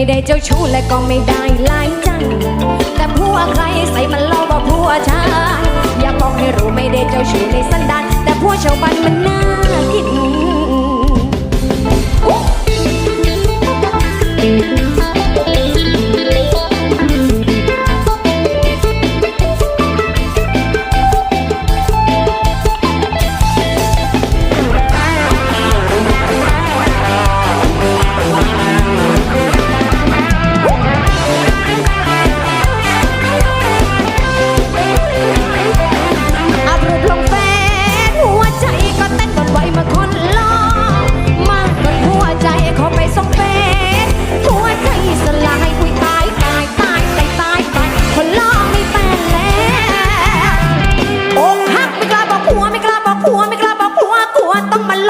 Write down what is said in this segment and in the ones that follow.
ไม่ได้เจ้าชู้และก็ไม่ได้หลายจัง แต่ผัวใครใส่มันเล่าบอกผัวชายอยากบอกให้รู้ไม่ได้เจ้าชู้ในสันดานแต่ผัวชาวบ้านมันน่าคิด Thank you.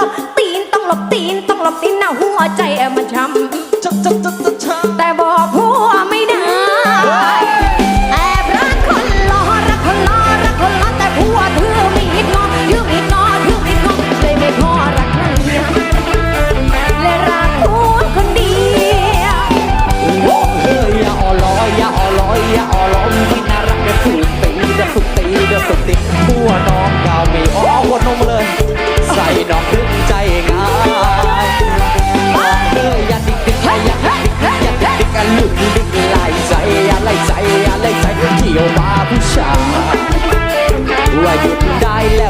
หลบตีนต้องหลบตีนต้องหลบตีนนะหัวใจมันช้ำช้ำช้ำช้ำ ผู้ชายว่าหยุดได้แล้ว